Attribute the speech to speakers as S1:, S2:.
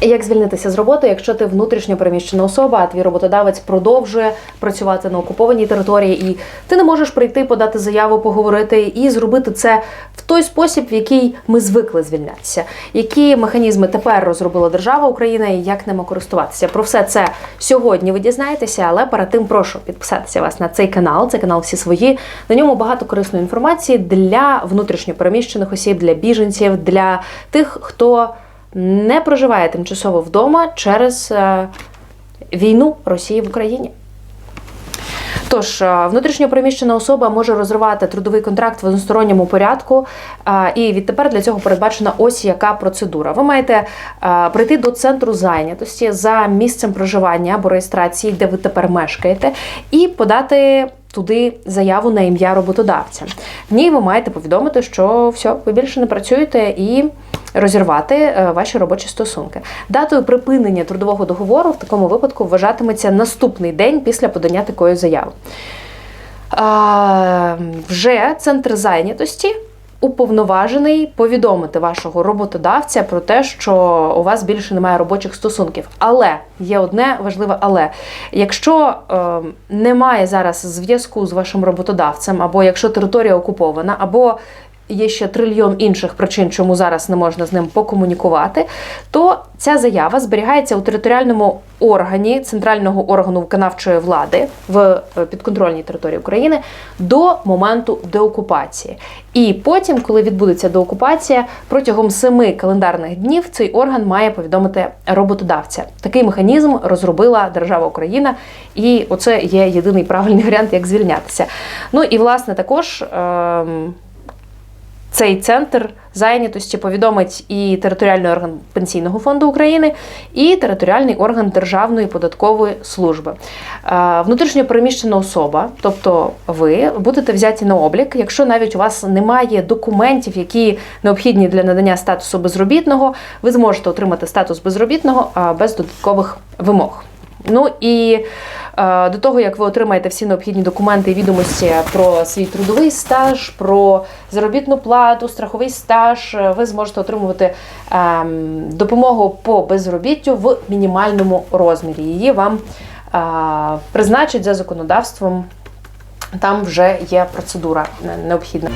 S1: Як звільнитися з роботи, якщо ти внутрішньо переміщена особа, а твій роботодавець продовжує працювати на окупованій території, і ти не можеш прийти, подати заяву, поговорити і зробити це в той спосіб, в який ми звикли звільнятися. Які механізми тепер розробила держава Україна і як ними користуватися? Про все це сьогодні ви дізнаєтеся, але перед тим прошу підписатися вас на цей канал. Це канал всі свої. На ньому багато корисної інформації для внутрішньо переміщених осіб, для біженців, для тих, хто не проживає тимчасово вдома через е, війну Росії в Україні. Тож, е, внутрішньо переміщена особа може розривати трудовий контракт в односторонньому порядку, е, і відтепер для цього передбачена ось яка процедура. Ви маєте прийти до центру зайнятості за місцем проживання або реєстрації, де ви тепер мешкаєте, і подати. Туди заяву на ім'я роботодавця. В ній ви маєте повідомити, що все, ви більше не працюєте і розірвати е, ваші робочі стосунки. Датою припинення трудового договору в такому випадку вважатиметься наступний день після подання такої заяви. Вже центр зайнятості уповноважений повідомити вашого роботодавця про те, що у вас більше немає робочих стосунків. Але є одне важливе але. Якщо е, немає зараз зв'язку з вашим роботодавцем, або якщо територія окупована, або є ще трильйон інших причин, чому зараз не можна з ним покомунікувати, то ця заява зберігається у територіальному органі центрального органу виконавчої влади в е, підконтрольній території України до моменту деокупації. І потім, коли відбудеться деокупація, протягом семи календарних днів цей орган має повідомити роботодавця. Такий механізм розробила держава Україна, і оце є єдиний правильний варіант, як звільнятися. Ну і власне також. ем, цей центр зайнятості повідомить і територіальний орган Пенсійного фонду України, і територіальний орган Державної податкової служби. Е, Внутрішньо переміщена особа, тобто ви будете взяті на облік, якщо навіть у вас немає документів, які необхідні для надання статусу безробітного, ви зможете отримати статус безробітного без додаткових вимог. Ну і до того, як ви отримаєте всі необхідні документи і відомості про свій трудовий стаж, про заробітну плату, страховий стаж, е, ви зможете отримувати е, допомогу по безробіттю в мінімальному розмірі. Її вам е, призначать за законодавством. Там вже є процедура е, необхідна.